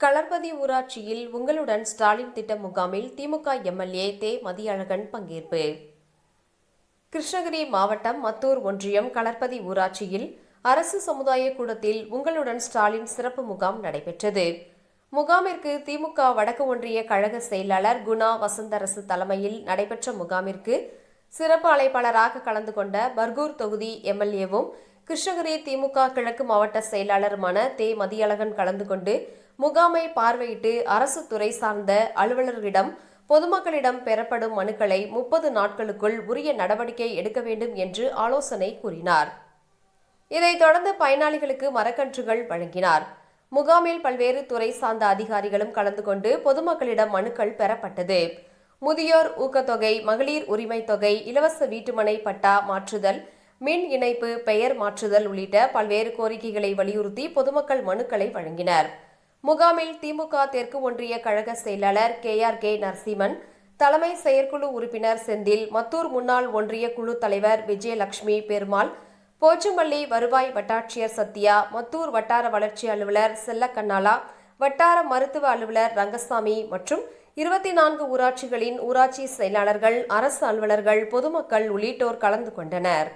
களர்பதி ஊராட்சியில் உங்களுடன் ஸ்டாலின் திட்ட முகாமில் திமுக எம்எல்ஏ தே. மதியழகன் பங்கேற்பு. கிருஷ்ணகிரி மாவட்டம் மத்தூர் ஒன்றியம் களர்பதி ஊராட்சியில் அரசு சமுதாய கூடத்தில் உங்களுடன் ஸ்டாலின் சிறப்பு முகாம் நடைபெற்றது. முகாமிற்கு திமுக வடக்கு ஒன்றிய கழக செயலாளர் குணா வசந்தரசு தலைமையில் நடைபெற்ற முகாமிற்கு சிறப்பு அழைப்பாளராக கலந்து கொண்ட பர்கூர் தொகுதி எம்எல்ஏவும் கிருஷ்ணகிரி திமுக கிழக்கு மாவட்ட செயலாளருமான தே. மதியழகன் கலந்து கொண்டு முகாமை பார்வையிட்டு அரசு துறை சார்ந்த அலுவலர்களிடம் பொதுமக்களிடம் பெறப்படும் மனுக்களை முப்பது நாட்களுக்குள் உரிய நடவடிக்கை எடுக்க வேண்டும் என்று ஆலோசனை கூறினார். இதைத் தொடர்ந்து பயனாளிகளுக்கு மரக்கன்றுகள் வழங்கினார். முகாமில் பல்வேறு துறை சார்ந்த அதிகாரிகளும் கலந்து கொண்டு பொதுமக்களிடம் மனுக்கள் பெறப்பட்டது. முதியோர் ஊக்கத்தொகை மகளிர் உரிமை தொகை இலவச வீட்டுமனை பட்டா மாற்றுதல் மின் இணைப்பு பெயர் மாற்றுதல் உள்ளிட்ட பல்வேறு கோரிக்கைகளை வலியுறுத்தி பொதுமக்கள் மனுக்களை வழங்கினர். முகாமில் திமுக தெற்கு ஒன்றிய கழக செயலாளர் கே ஆர் கே நரசிம்மன் தலைமை செயற்குழு உறுப்பினர் செந்தில் மத்தூர் முன்னாள் ஒன்றிய குழு தலைவர் விஜயலட்சுமி பெருமாள் போச்சம்பள்ளி வருவாய் வட்டாட்சியர் சத்யா மத்தூர் வட்டார வளர்ச்சி அலுவலர் செல்லக்கண்ணாலா வட்டார மருத்துவ அலுவலர் ரங்கசாமி மற்றும் இருபத்தி நான்கு ஊராட்சிகளின் ஊராட்சி செயலாளர்கள் அரசு அலுவலர்கள் பொதுமக்கள் உள்ளிட்டோர் கலந்து கொண்டனர்.